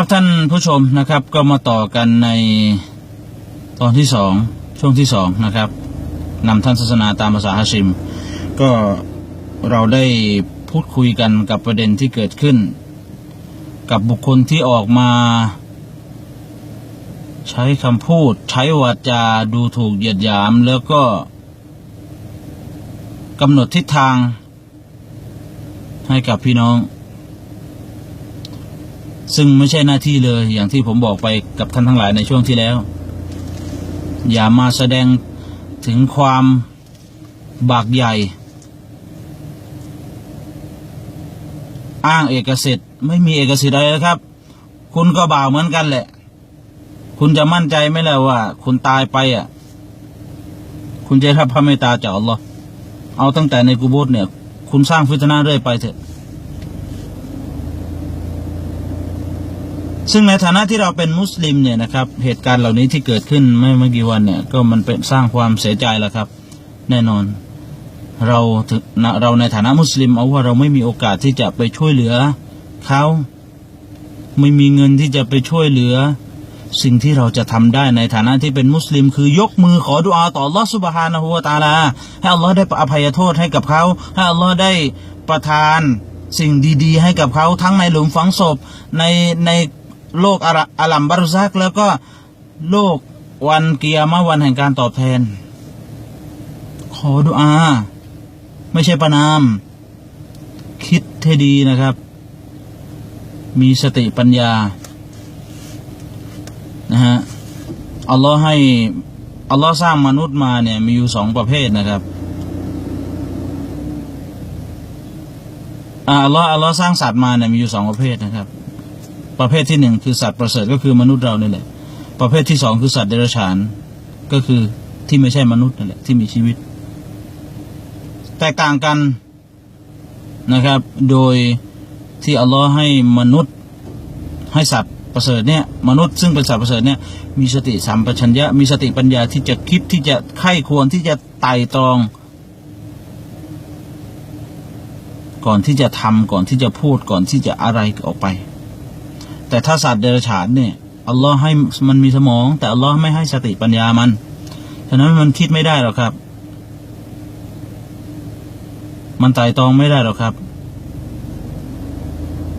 ครับท่านผู้ชมนะครับก็มาต่อกันในตอนที่สองช่วงที่สองนะครับนำท่านศาสนาตามภาษาฮาชิม ก็เราได้พูดคุยกันกับประเด็นที่เกิดขึ้น กับบุคคลที่ออกมา ใช้คำพูด ใช้วาจาดูถูกเหยียดหยาม แล้วก็กำหนดทิศทางให้กับพี่น้อง ซึ่งไม่ใช่หน้าที่เลย อย่างที่ผมบอกไปกับท่านทั้งหลายในช่วงที่แล้ว อย่ามาแสดงถึงความบากใหญ่ อ้างเอกสิทธิ์ ไม่มีเอกสิทธิ์อะไรนะครับ คุณก็บ่าวเหมือนกันแหละ คุณจะมั่นใจไหมล่ะว่า คุณตายไปอะ คุณจะได้รับพระเมตตาจากอัลลอฮ์เอาตั้งแต่ในกุโบสเนี่ย คุณสร้างฟิตนาเรื่อยไปเถอะ ซึ่งในฐานะที่เราเป็นมุสลิมเนี่ยนะครับเหตุการณ์เหล่านี้ที่เกิดขึ้นไม่เมื่อกี่วันเนี่ยก็มันเป็นสร้างความเสียใจแล้วครับ แน่นอน เราถึงเราในฐานะมุสลิมเอาว่าเราไม่มีโอกาสที่จะไปช่วยเหลือเขาไม่มีเงินที่จะไปช่วยเหลือ สิ่งที่เราจะทำได้ในฐานะที่เป็นมุสลิม คือยกมือขอดุอาต่อลอสุบฮานะฮูวตาลาให้อัลลอฮ์ได้อภัยโทษให้กับเขาให้อัลลอฮ์ได้ประทานสิ่งดี ๆ ให้กับเขาทั้งในหลุมฝังศพในใน โลกอาระอาลัมบารุซัก แล้วก็โลกวันเกียร์มะวันแห่งการตอบแทน ขอดุอา ไม่ใช่ประนาม คิดให้ดีนะครับ มีสติปัญญา นะฮะ อัลลอฮ์ให้ อัลลอฮ์สร้างมนุษย์มาเนี่ย มีอยู่สองประเภทนะครับอัลลอฮ์อัลลอฮ์สร้างสัตว์มาเนี่ยมีอยู่สองประเภทนะครับ ประเภทที่หนึ่งคือสัตว์ประเสริฐก็คือมนุษย์เราเนี่ยแหละ ประเภทที่สองคือสัตว์เดรัจฉานก็คือที่ไม่ใช่มนุษย์นั่นแหละที่มีชีวิต แตกต่างกันนะครับ โดยที่อัลลอฮ์ให้มนุษย์ให้สัตว์ประเสริฐเนี่ยมนุษย์ซึ่งเป็นสัตว์ประเสริฐเนี่ยมีสติสัมปชัญญะมีสติปัญญาที่จะคิดที่จะไข้ควรที่จะไต่ตรอง ก่อนที่จะทำก่อนที่จะพูดก่อนที่จะอะไรออกไป แต่ถ้าสัตว์เดรัจฉานเนี่ยอัลลอฮ์ให้มันมีสมอง แต่อัลลอฮ์ไม่ให้สติปัญญามัน ฉะนั้นมันคิดไม่ได้หรอกครับ มันไต่ตองไม่ได้หรอกครับ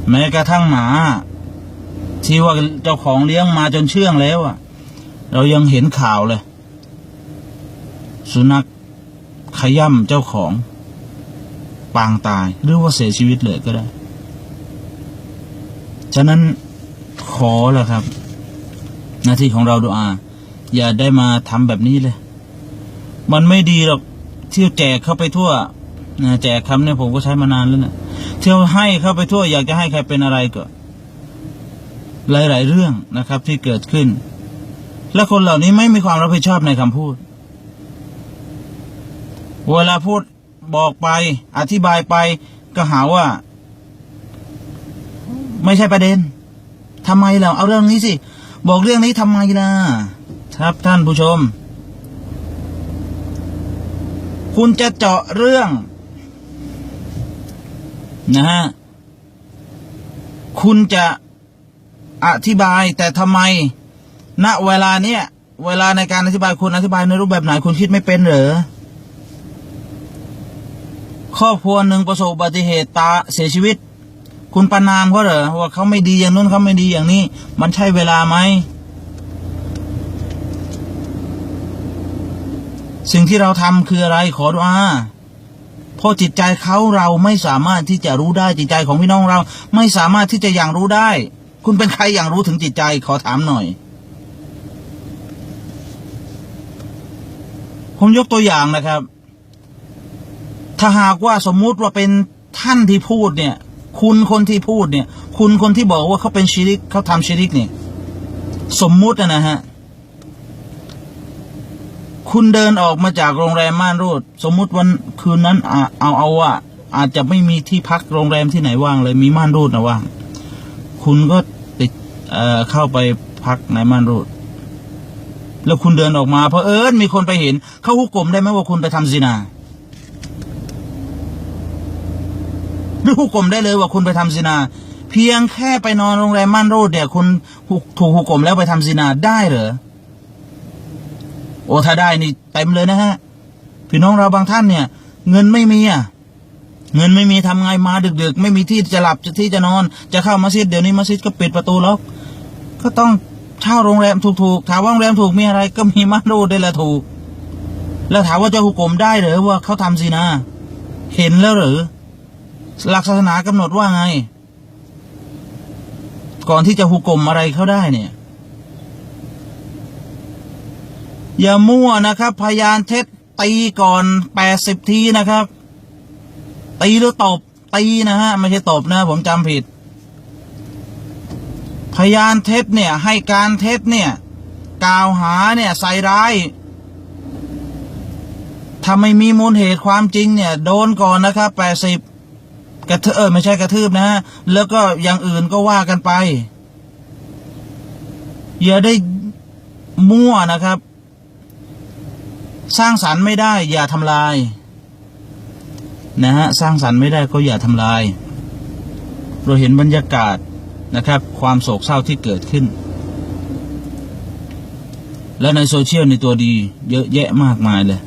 แม้กระทั่งหมา ที่ว่าเจ้าของเลี้ยงมาจนเชื่องแล้วอะเรายังเห็นข่าวเลย สุนัขขย่ำเจ้าของปางตายหรือว่าเสียชีวิตเลยก็ได้ ฉะนั้น ขอแหละครับ หน้าที่ของเราดูอา อย่าได้มาทำแบบนี้เลย มันไม่ดีหรอกเที่ยวแจกเข้าไปทั่วนะแจกคำเนี่ยผมก็ใช้มานานแล้วนะเที่ยวให้เข้าไปทั่ว อยากจะให้ใครเป็นอะไรก็ หลาย ๆ เรื่องนะครับ ที่เกิดขึ้น และคนเหล่านี้ไม่มีความรับผิดชอบในคำพูด เวลาพูดบอกไป อธิบายไปก็หาว่า ไม่ใช่ประเด็น ทำไมเราเอาเรื่องนี้สิ บอกเรื่องนี้ทำไมล่ะ ครับท่านผู้ชม คุณจะเจาะเรื่อง นะฮะ คุณจะอธิบายแต่ทำไม ณ เวลาเนี้ยเวลาในการอธิบายคุณอธิบายในรูปแบบไหนคุณคิดไม่เป็นเหรอครอบครัวหนึ่งประสบอุบัติเหตุตาเสียชีวิต คุณประนามเขาเหรอว่าเขาไม่ดีอย่างนู้นเขาไม่ดีอย่างนี้ มันใช่เวลาไหมสิ่งที่เราทำคืออะไรขอดุอาเพราะจิตใจเขาเราไม่สามารถที่จะรู้ได้จิตใจของพี่น้องเรา ไม่สามารถที่จะอย่างรู้ได้ คุณเป็นใครอย่างรู้ถึงจิตใจขอถามหน่อย ผมยกตัวอย่างนะครับ ถ้าหากว่าสมมุติว่าเป็นท่านที่พูดเนี่ย คุณคนที่พูดเนี่ย คุณคนที่บอกว่าเขาเป็นชิริกเขาทำชิริกเนี่ยสมมุตินะฮะ คุณเดินออกมาจากโรงแรมม่านรูด สมมุติวันคืนนั้นเอาเอาว่า อาจจะไม่มีที่พักโรงแรมที่ไหนว่างเลย มีม่านรูดนะว่าง คุณก็ติดเอ่อเข้าไปพักในม่านรูด แล้วคุณเดินออกมาเพราะเอิญมีคนไปเห็น เขาหุกกลมได้ไหมว่าคุณไปทำซินา หรือหุกกลมได้เลยว่าคุณไปทำซินา เพียงแค่ไปนอนโรงแรมม่านรูดเนี่ยคุณถูกถูกหุกกลมแล้วไปทำซินาได้เหรอโอ้ถ้าได้นี่เต็มเลยนะฮะพี่น้องเราบางท่านเนี่ย เงินไม่มีอะเงินไม่มีทำไงมาดึก ๆ ไม่มีที่จะหลับที่จะนอน จะเข้ามัสยิดเดี๋ยวนี้มัสยิดก็ปิดประตูแล้วก็ต้องเช่าโรงแรมถูกๆถามว่าโรงแรมถูกมีอะไรก็มีม่านรูดได้ละถูก แล้วถามว่าจะหุกกลมได้เหรือว่าเขาทำซินาเห็นแล้วหรือ หลักศาสนากำหนดว่าไง ก่อนที่จะหุกกลมอะไรเขาได้เนี่ย อย่ามั่วนะครับ พยานเท็จตีก่อนแปดสิบทีนะครับ ตีหรือตบตีนะฮะไม่ใช่ตบนะ ผมจำผิด พยานเท็จเนี่ย ให้การเท็จเนี่ย กล่าวหาเนี่ยใส่ร้ายถ้าไม่มีมูลเหตุความจริงเนี่ย โดนก่อนนะครับแปดสิบ กระเทืบเออไม่ใช่กระทืบนะฮะแล้วก็อย่างอื่นก็ว่ากันไป อย่าได้มั่วนะครับ สร้างสรรค์ไม่ได้ อย่าทำลาย นะฮะสร้างสรรค์ไม่ได้ก็อย่าทำลาย เราเห็นบรรยากาศนะครับ ความโศกเศร้าที่เกิดขึ้น และในโซเชียลในตัวดี เยอะแยะมากมายเลย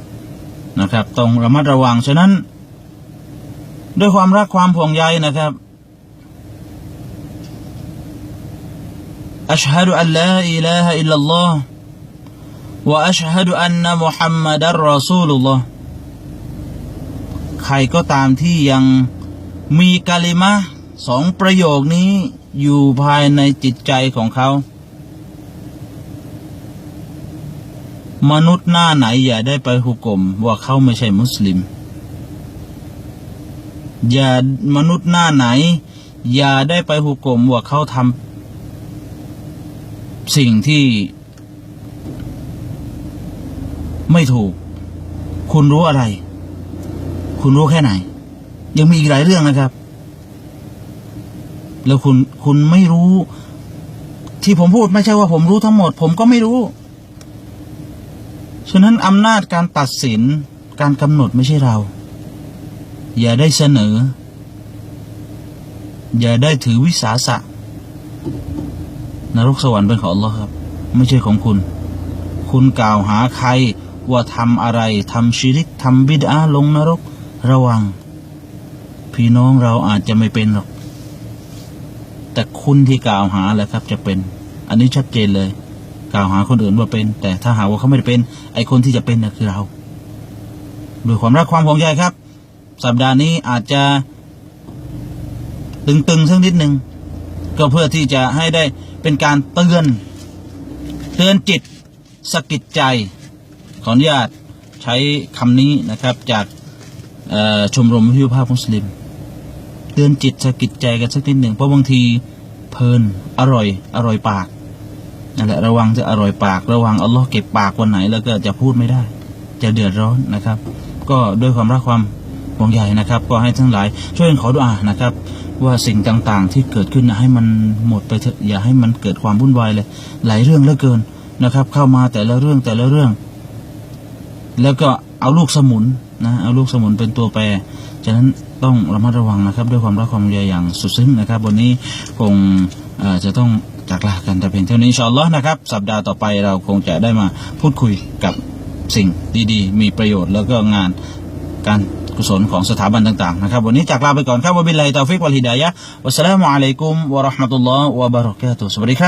นะครับ ต้องระมัดระวังฉะนั้น ด้วยความรักความห่วงใยนะครับอัชฮะดุอัลลาอิลาฮะอิลลัลลอฮ์วะอัชฮะดุอันนะมุฮัมมัดอัลรอซูลุลลอฮ์ใครก็ตามที่ยังมีกาลิมะสองประโยคนี้อยู่ภายในจิตใจของเขา มนุษย์หน้าไหนอย่าได้ไปหุกกลมว่าเขาไม่ใช่มุสลิม อย่ามนุษย์หน้าไหน อย่าได้ไปหุกกลมว่าเขาทำสิ่งที่ไม่ถูก คุณรู้อะไร คุณรู้แค่ไหน ยังมีอีกหลายเรื่องนะครับ แล้วคุณคุณไม่รู้ ที่ผมพูดไม่ใช่ว่าผมรู้ทั้งหมด ผมก็ไม่รู้ ฉะนั้นอำนาจการตัดสินการกำหนดไม่ใช่เรา อย่าได้เสนอ อย่าได้ถือวิสาสะนรกสวรรค์เป็นของอัลลอฮ์ครับ ไม่ใช่ของคุณ คุณกล่าวหาใครว่าทำอะไรทำชิริกทำบิดาลงนรกระวัง พี่น้องเราอาจจะไม่เป็นหรอก แต่คุณที่กล่าวหาแหละครับจะเป็น อันนี้ชัดเจนเลย กล่าวหาคนอื่นว่าเป็น แต่ถ้าหาว่าเขาไม่ได้เป็น ไอคนที่จะเป็นน่ะคือเราด้วยความรักความห่วงใยครับ สัปดาห์นี้อาจจะตึงๆสักนิดหนึ่งก็เพื่อที่จะให้ได้เป็นการเตือนเตือนจิตสะกิดใจ ขออนุญาตใช้คำนี้นะครับจากชมรมวิทยุภาพมุสลิม เตือนจิตสะกิดใจกันสักนิดหนึ่งเพราะบางทีเพลินอร่อยอร่อยปากนั่นแหละระวังจะอร่อยปาก ระวังอัลลอฮ์เก็บปากวันไหน แล้วก็จะพูดไม่ได้ จะเดือดร้อนนะครับ ก็ด้วยความรักความ ห่วงใยนะครับ ก็ให้ทั้งหลายช่วยกันขอดุอานะครับ ว่าสิ่งต่างๆ ที่เกิดขึ้นนะให้มันหมดไปเถอะอย่าให้มันเกิดความวุ่นวายเลยหลายเรื่องเหลือเกินนะครับ เข้ามาแต่ละเรื่องแต่ละเรื่อง แล้วก็เอาลูกสมุนนะเอาลูกสมุนเป็นตัวแปรฉะนั้นต้องระมัดระวังนะครับด้วยความรักความห่วงใยอย่างสุดซึ้งนะครับ วันนี้คงจะต้องจากลากันแต่เพียงเท่านี้ชอัลลอฮ์นะครับ สัปดาห์ต่อไปเราคงจะได้มาพูดคุยกับสิ่งดีๆ มีประโยชน์แล้วก็งานการ กุศลของสถาบันต่างๆนะครับ วันนี้จากลาไปก่อนครับวะบิลลาฮิตาฟิกวัลฮิดายะวัสสลามุอะลัยกุมวะเราะห์มะตุลลอฮ์วะบะเราะกาตุฮ์สวัสดีครับ